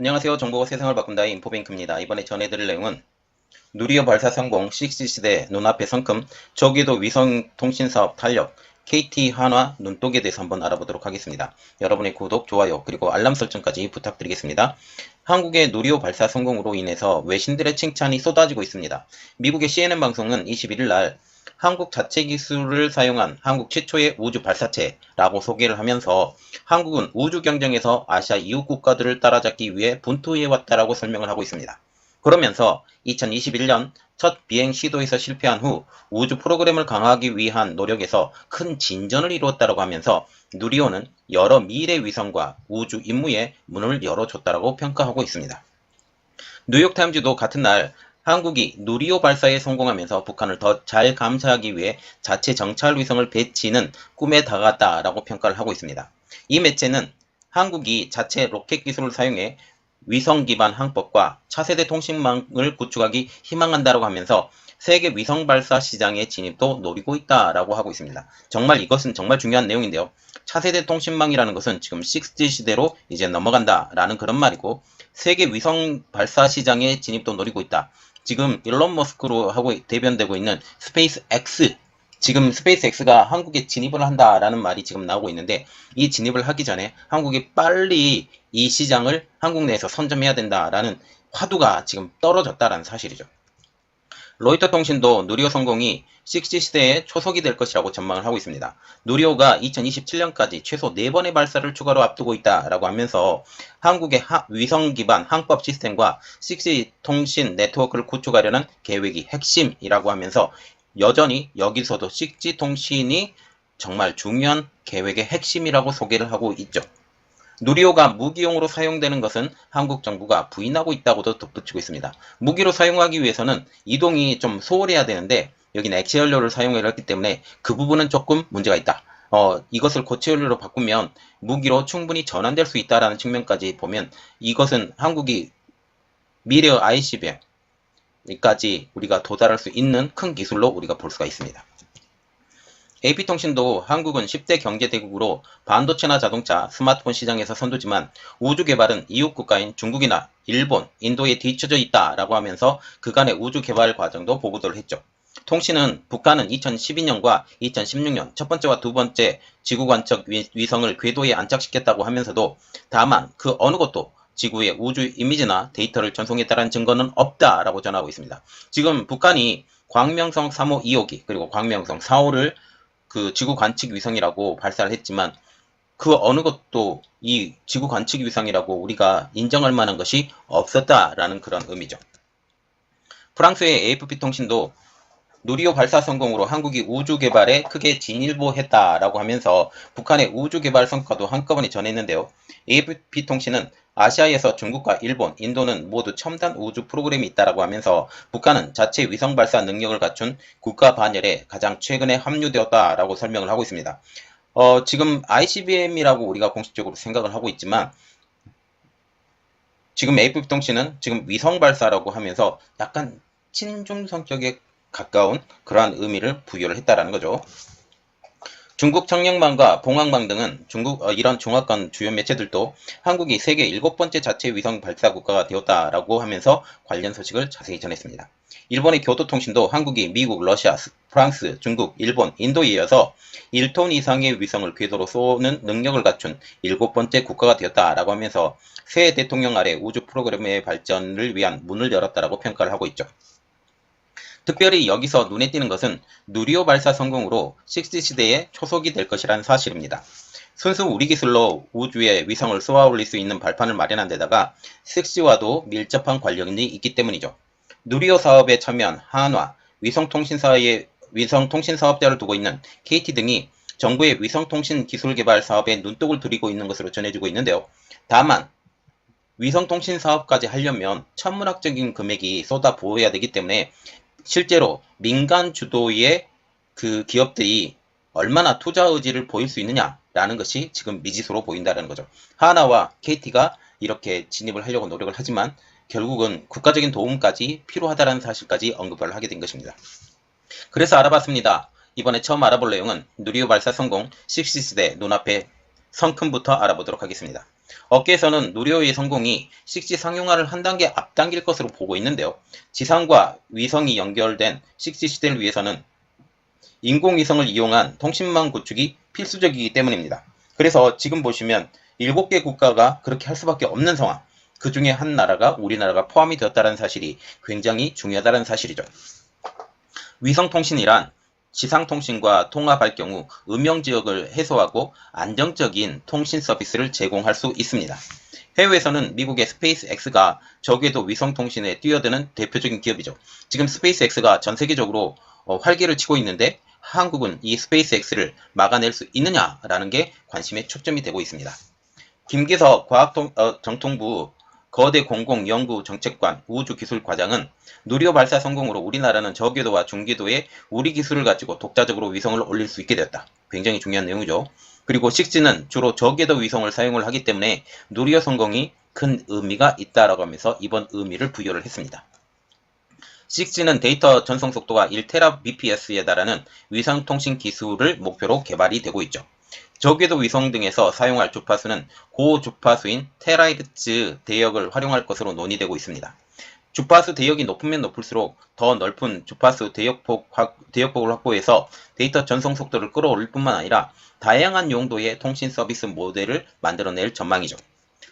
안녕하세요. 정보가 세상을 바꾼다의 인포뱅크입니다. 이번에 전해드릴 내용은 누리호 발사 성공 6시대 눈앞에 성큼 저기도 위성통신사업 탄력 KT 한화 눈독에 대해서 한번 알아보도록 하겠습니다. 여러분의 구독, 좋아요, 그리고 알람 설정까지 부탁드리겠습니다. 한국의 누리호 발사 성공으로 인해서 외신들의 칭찬이 쏟아지고 있습니다. 미국의 CNN 방송은 21일 날 한국 자체 기술을 사용한 한국 최초의 우주 발사체라고 소개를 하면서 한국은 우주 경쟁에서 아시아 이웃 국가들을 따라잡기 위해 분투해 왔다라고 설명을 하고 있습니다. 그러면서 2021년 첫 비행 시도에서 실패한 후 우주 프로그램을 강화하기 위한 노력에서 큰 진전을 이루었다고 하면서 누리호는 여러 미래 위성과 우주 임무에 문을 열어줬다고 평가하고 있습니다. 뉴욕타임즈도 같은 날 한국이 누리호 발사에 성공하면서 북한을 더 잘 감시하기 위해 자체 정찰 위성을 배치는 꿈에 다가갔다라고 평가를 하고 있습니다. 이 매체는 한국이 자체 로켓 기술을 사용해 위성 기반 항법과 차세대 통신망을 구축하기 희망한다고 하면서 세계 위성 발사 시장의 진입도 노리고 있다라고 하고 있습니다. 정말 이것은 정말 중요한 내용인데요. 차세대 통신망이라는 것은 지금 6G 시대로 이제 넘어간다라는 그런 말이고 세계 위성 발사 시장의 진입도 노리고 있다. 지금 일론 머스크로 하고 대변되고 있는 스페이스 X 지금 스페이스 X가 한국에 진입을 한다라는 말이 지금 나오고 있는데 이 진입을 하기 전에 한국이 빨리 이 시장을 한국 내에서 선점해야 된다라는 화두가 지금 떨어졌다라는 사실이죠. 로이터 통신도 누리호 성공이 6G 시대의 초석이 될 것이라고 전망을 하고 있습니다. 누리호가 2027년까지 최소 4번의 발사를 추가로 앞두고 있다라고 하면서 한국의 위성 기반 항법 시스템과 6G 통신 네트워크를 구축하려는 계획이 핵심이라고 하면서 여전히 여기서도 6G 통신이 정말 중요한 계획의 핵심이라고 소개를 하고 있죠. 누리호가 무기용으로 사용되는 것은 한국 정부가 부인하고 있다고도 덧붙이고 있습니다. 무기로 사용하기 위해서는 이동이 좀 소홀해야 되는데 여기는 액체 연료를 사용을 했기 때문에 그 부분은 조금 문제가 있다. 어, 이것을 고체 연료로 바꾸면 무기로 충분히 전환될 수 있다라는 측면까지 보면 이것은 한국이 미래 ICBM까지 우리가 도달할 수 있는 큰 기술로 우리가 볼 수가 있습니다. AP통신도 한국은 10대 경제대국으로 반도체나 자동차, 스마트폰 시장에서 선두지만 우주 개발은 이웃 국가인 중국이나 일본, 인도에 뒤처져 있다라고 하면서 그간의 우주 개발 과정도 보고를 했죠. 통신은 북한은 2012년과 2016년 첫 번째와 두 번째 지구 관측 위성을 궤도에 안착시켰다고 하면서도 다만 그 어느 것도 지구의 우주 이미지나 데이터를 전송했다는 증거는 없다라고 전하고 있습니다. 지금 북한이 광명성 3호 2호기 그리고 광명성 4호를 그 지구 관측 위성이라고 발사를 했지만 그 어느 것도 이 지구 관측 위성이라고 우리가 인정할 만한 것이 없었다라는 그런 의미죠. 프랑스의 AFP 통신도 누리호 발사 성공으로 한국이 우주 개발에 크게 진일보했다라고 하면서 북한의 우주 개발 성과도 한꺼번에 전했는데요. AFP 통신은 아시아에서 중국과 일본, 인도는 모두 첨단 우주 프로그램이 있다라고 하면서 북한은 자체 위성 발사 능력을 갖춘 국가 반열에 가장 최근에 합류되었다라고 설명을 하고 있습니다. 어, 지금 ICBM이라고 우리가 공식적으로 생각을 하고 있지만 지금 AFP 통신은 지금 위성 발사라고 하면서 약간 친중 성격에 가까운 그러한 의미를 부여를 했다라는 거죠. 중국 청량망과 봉황망 등은 중국 어, 이런 중화권 주요 매체들도 한국이 세계 일곱 번째 자체 위성 발사 국가가 되었다라고 하면서 관련 소식을 자세히 전했습니다. 일본의 교도통신도 한국이 미국, 러시아, 프랑스, 중국, 일본, 인도에 이어서 1톤 이상의 위성을 궤도로 쏘는 능력을 갖춘 일곱 번째 국가가 되었다라고 하면서 새 대통령 아래 우주 프로그램의 발전을 위한 문을 열었다라고 평가를 하고 있죠. 특별히 여기서 눈에 띄는 것은 누리호 발사 성공으로 6G 시대의 초석이 될 것이라는 사실입니다. 순수 우리 기술로 우주에 위성을 쏘아 올릴 수 있는 발판을 마련한 데다가 6G와도 밀접한 관련이 있기 때문이죠. 누리호 사업에 참여한 한화, 위성통신사의 위성통신 사업자를 두고 있는 KT 등이 정부의 위성통신 기술 개발 사업에 눈독을 들이고 있는 것으로 전해지고 있는데요. 다만 위성통신 사업까지 하려면 천문학적인 금액이 쏟아 부어야 되기 때문에 실제로 민간 주도의 그 기업들이 얼마나 투자 의지를 보일 수 있느냐라는 것이 지금 미지수로 보인다는 거죠. 하나와 KT가 이렇게 진입을 하려고 노력을 하지만 결국은 국가적인 도움까지 필요하다는 사실까지 언급을 하게 된 것입니다. 그래서 알아봤습니다. 이번에 처음 알아볼 내용은 누리호 발사 성공 10시대 눈앞에 성큼부터 알아보도록 하겠습니다. 업계에서는 누리호의 성공이 6G 상용화를 한 단계 앞당길 것으로 보고 있는데요. 지상과 위성이 연결된 6G 시대를 위해서는 인공위성을 이용한 통신망 구축이 필수적이기 때문입니다. 그래서 지금 보시면 7개 국가가 그렇게 할 수밖에 없는 상황. 그 중에 한 나라가 우리나라가 포함이 되었다는 사실이 굉장히 중요하다는 사실이죠. 위성통신이란 지상통신과 통합할 경우 음영 지역을 해소하고 안정적인 통신 서비스를 제공할 수 있습니다. 해외에서는 미국의 스페이스X가 저궤도 위성통신에 뛰어드는 대표적인 기업이죠. 지금 스페이스X가 전 세계적으로 어, 활기를 치고 있는데 한국은 이 스페이스X를 막아낼 수 있느냐라는 게 관심의 초점이 되고 있습니다. 김기석 과학정통부 거대 공공 연구 정책관 우주기술과장은 누리호 발사 성공으로 우리나라는 저궤도와 중궤도에 우리 기술을 가지고 독자적으로 위성을 올릴 수 있게 되었다. 굉장히 중요한 내용이죠. 그리고 6G는 주로 저궤도 위성을 사용을 하기 때문에 누리호 성공이 큰 의미가 있다라고 하면서 이번 의미를 부여를 했습니다. 6G는 데이터 전송 속도가 1TBps에 달하는 위성통신 기술을 목표로 개발이 되고 있죠. 저궤도 위성 등에서 사용할 주파수는 고주파수인 테라이르츠 대역을 활용할 것으로 논의되고 있습니다. 주파수 대역이 높으면 높을수록 더 넓은 주파수 대역폭, 대역폭을 확보해서 데이터 전송 속도를 끌어올릴 뿐만 아니라 다양한 용도의 통신 서비스 모델을 만들어낼 전망이죠.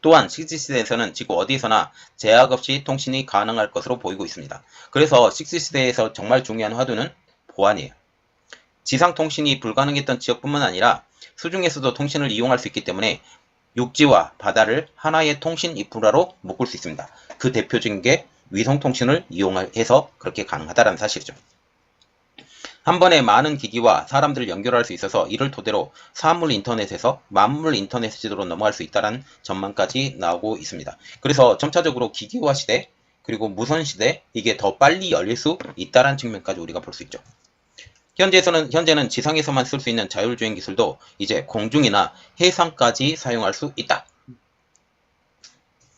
또한 6G 시대에서는 지구 어디서나 제약 없이 통신이 가능할 것으로 보이고 있습니다. 그래서 6G 시대에서 정말 중요한 화두는 보안이에요. 지상 통신이 불가능했던 지역뿐만 아니라 수중에서도 통신을 이용할 수 있기 때문에 육지와 바다를 하나의 통신 인프라로 묶을 수 있습니다. 그 대표적인 게 위성통신을 이용해서 그렇게 가능하다는 사실이죠. 한 번에 많은 기기와 사람들을 연결할 수 있어서 이를 토대로 사물 인터넷에서 만물 인터넷 시대로 넘어갈 수 있다는 전망까지 나오고 있습니다. 그래서 점차적으로 기기화 시대 그리고 무선 시대 이게 더 빨리 열릴 수 있다는 측면까지 우리가 볼 수 있죠. 현재에서는 현재는 지상에서만 쓸 수 있는 자율주행 기술도 이제 공중이나 해상까지 사용할 수 있다.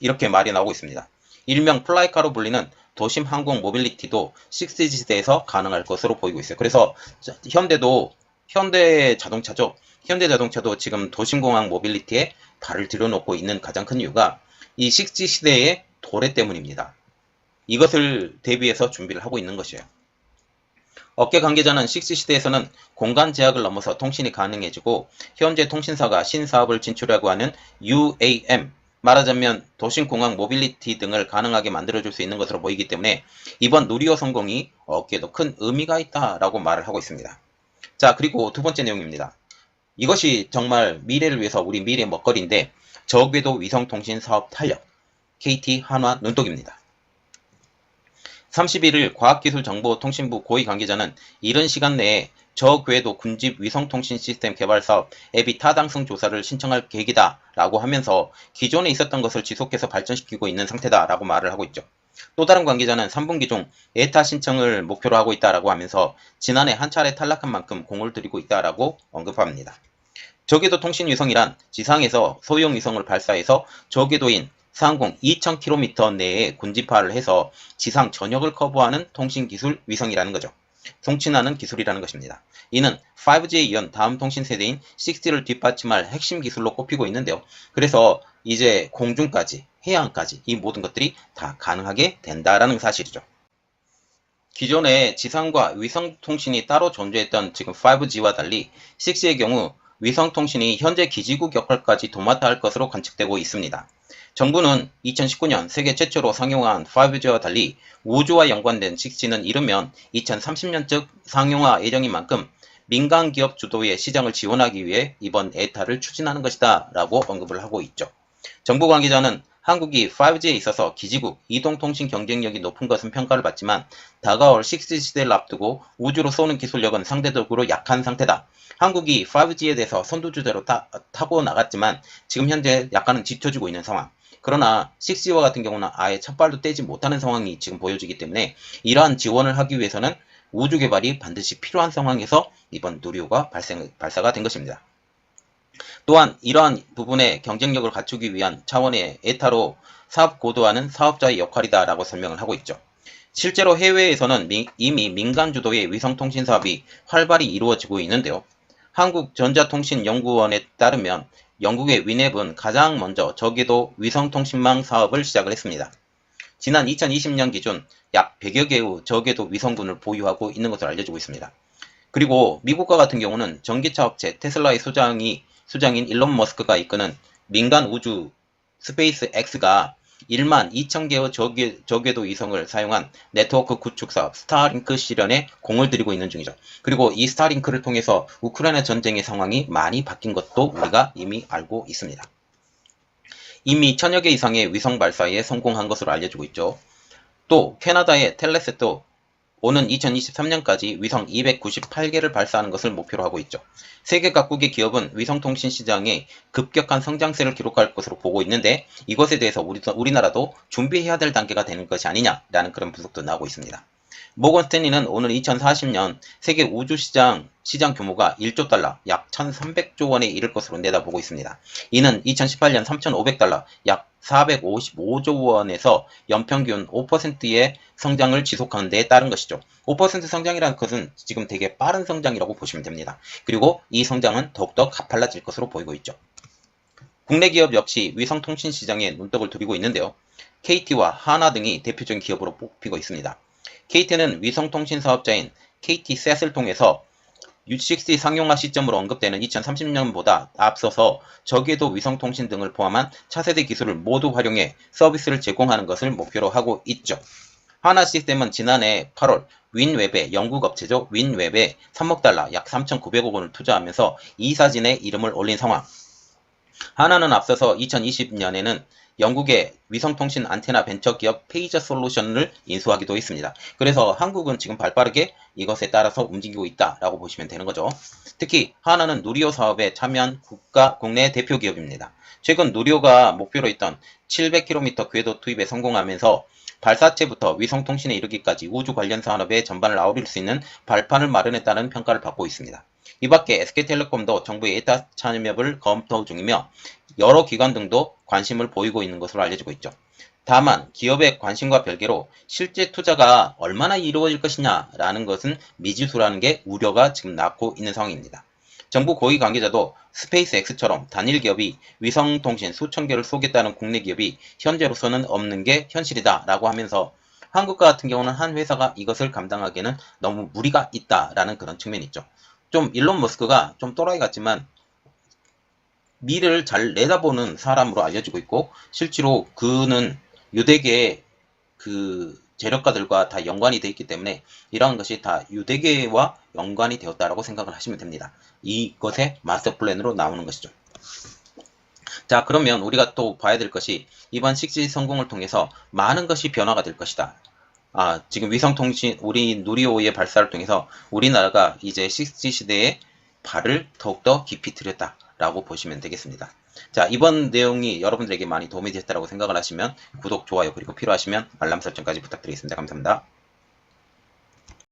이렇게 말이 나오고 있습니다. 일명 플라이카로 불리는 도심 항공 모빌리티도 6G 시대에서 가능할 것으로 보이고 있어요. 그래서 현대도 현대 자동차죠. 현대 자동차도 지금 도심공항 모빌리티에 발을 들여놓고 있는 가장 큰 이유가 이 6G 시대의 도래 때문입니다. 이것을 대비해서 준비를 하고 있는 것이에요. 업계 관계자는 6G 시대에서는 공간 제약을 넘어서 통신이 가능해지고 현재 통신사가 신사업을 진출하고 하는 UAM 말하자면 도심공항 모빌리티 등을 가능하게 만들어줄 수 있는 것으로 보이기 때문에 이번 누리호 성공이 업계에도 큰 의미가 있다라고 말을 하고 있습니다. 자 그리고 두 번째 내용입니다. 이것이 정말 미래를 위해서 우리 미래 먹거리인데 저궤도 위성통신 사업 탄력 KT 한화 눈독입니다. 31일 과학기술정보통신부 고위 관계자는 이른 시간 내에 저궤도 군집 위성통신 시스템 개발 사업 앱이 타당성 조사를 신청할 계획이다 라고 하면서 기존에 있었던 것을 지속해서 발전시키고 있는 상태다 라고 말을 하고 있죠. 또 다른 관계자는 3분기 중 에타 신청을 목표로 하고 있다라고 하면서 지난해 한 차례 탈락한 만큼 공을 들이고 있다라고 언급합니다. 저궤도 통신 위성이란 지상에서 소형 위성을 발사해서 저궤도인 상공 2000km 내에 군집화를 해서 지상 전역을 커버하는 통신 기술 위성이라는 거죠. 송친하는 기술이라는 것입니다. 이는 5G에 이은 다음 통신 세대인 6G를 뒷받침할 핵심 기술로 꼽히고 있는데요. 그래서 이제 공중까지, 해양까지 이 모든 것들이 다 가능하게 된다라는 사실이죠. 기존에 지상과 위성 통신이 따로 존재했던 지금 5G와 달리 6G의 경우 위성 통신이 현재 기지국 역할까지 도맡아 할 것으로 관측되고 있습니다. 정부는 2019년 세계 최초로 상용화한 5G와 달리 우주와 연관된 6G는 이르면 2030년쯤 상용화 예정인 만큼 민간 기업 주도의 시장을 지원하기 위해 이번 에타를 추진하는 것이다 라고 언급을 하고 있죠. 정부 관계자는 한국이 5G에 있어서 기지국, 이동통신 경쟁력이 높은 것은 평가를 받지만 다가올 6G 시대를 앞두고 우주로 쏘는 기술력은 상대적으로 약한 상태다. 한국이 5G에 대해서 선두주자로 타, 타고 나갔지만 지금 현재 약간은 뒤처지고 있는 상황. 그러나 6G와 같은 경우는 아예 첫 발도 떼지 못하는 상황이 지금 보여지기 때문에 이러한 지원을 하기 위해서는 우주 개발이 반드시 필요한 상황에서 이번 누리호가 발생, 발사가 된 것입니다. 또한 이러한 부분의 경쟁력을 갖추기 위한 차원의 에타로 사업 고도화는 사업자의 역할이다 라고 설명을 하고 있죠. 실제로 해외에서는 미, 이미 민간 주도의 위성통신 사업이 활발히 이루어지고 있는데요. 한국전자통신연구원에 따르면 영국의 위넵은 가장 먼저 저궤도 위성통신망 사업을 시작을 했습니다. 지난 2020년 기준 약 100여 개의 저궤도 위성군을 보유하고 있는 것으로 알려지고 있습니다. 그리고 미국과 같은 경우는 전기차 업체 테슬라의 수장이 수장인 일론 머스크가 이끄는 민간 우주 스페이스 X가 1만 2천 개의 저궤, 저궤도 위성을 사용한 네트워크 구축 사업 스타링크 실현에 공을 들이고 있는 중이죠. 그리고 이 스타링크를 통해서 우크라이나 전쟁의 상황이 많이 바뀐 것도 우리가 이미 알고 있습니다. 이미 천여 개 이상의 위성 발사에 성공한 것으로 알려지고 있죠. 또 캐나다의 텔레셋도 오는 2023년까지 위성 298개를 발사하는 것을 목표로 하고 있죠. 세계 각국의 기업은 위성통신 시장에 급격한 성장세를 기록할 것으로 보고 있는데 이것에 대해서 우리, 우리나라도 준비해야 될 단계가 되는 것이 아니냐라는 그런 분석도 나오고 있습니다. 모건 스탠리는 오늘 2040년 세계 우주 시장 시장 규모가 1조 달러, 약 1,300조 원에 이를 것으로 내다보고 있습니다. 이는 2018년 3,500달러, 약 455조 원에서 연평균 5%의 성장을 지속하는 데 따른 것이죠. 5% 성장이라는 것은 지금 되게 빠른 성장이라고 보시면 됩니다. 그리고 이 성장은 더욱더 가팔라질 것으로 보이고 있죠. 국내 기업 역시 위성통신 시장에 눈독을 들이고 있는데요. KT와 하나 등이 대표적인 기업으로 뽑히고 있습니다. KT는 위성통신 사업자인 KT셋을 통해서 U60 상용화 시점으로 언급되는 2030년보다 앞서서 저궤도 위성통신 등을 포함한 차세대 기술을 모두 활용해 서비스를 제공하는 것을 목표로 하고 있죠. 하나 시스템은 지난해 8월 윈웹의 영국 업체죠. 윈웹에 3억 달러 약 3,900억 원을 투자하면서 이 사진에 이름을 올린 상황. 하나는 앞서서 2020년에는 영국의 위성통신 안테나 벤처 기업 페이저 솔루션을 인수하기도 했습니다. 그래서 한국은 지금 발빠르게 이것에 따라서 움직이고 있다라고 보시면 되는 거죠. 특히 하나는 누리호 사업에 참여한 국가 국내 대표 기업입니다. 최근 누리호가 목표로 했던 700km 궤도 투입에 성공하면서 발사체부터 위성통신에 이르기까지 우주 관련 산업의 전반을 아우릴 수 있는 발판을 마련했다는 평가를 받고 있습니다. 이 밖에 SK텔레콤도 정부의 예타 참여을 검토 중이며 여러 기관 등도 관심을 보이고 있는 것으로 알려지고 있죠. 다만 기업의 관심과 별개로 실제 투자가 얼마나 이루어질 것이냐라는 것은 미지수라는 게 우려가 지금 낳고 있는 상황입니다. 정부 고위 관계자도 스페이스X처럼 단일 기업이 위성통신 수천 개를 쏘겠다는 국내 기업이 현재로서는 없는 게 현실이다라고 하면서 한국과 같은 경우는 한 회사가 이것을 감당하기에는 너무 무리가 있다라는 그런 측면이 있죠. 좀 일론 머스크가 좀 또라이 같지만 미래를 잘 내다보는 사람으로 알려지고 있고 실제로 그는 유대계의 그 재력가들과 다 연관이 되어 있기 때문에 이러한 것이 다 유대계와 연관이 되었다라고 생각을 하시면 됩니다. 이것의 마스터 플랜으로 나오는 것이죠. 자 그러면 우리가 또 봐야 될 것이 이번 식지 성공을 통해서 많은 것이 변화가 될 것이다. 아 지금 위성통신 우리 누리호의 발사를 통해서 우리나라가 이제 6G 시대에 발을 더욱더 깊이 들였다. 라고 보시면 되겠습니다. 자, 이번 내용이 여러분들에게 많이 도움이 됐다고 생각을 하시면 구독, 좋아요, 그리고 필요하시면 알람 설정까지 부탁드리겠습니다. 감사합니다.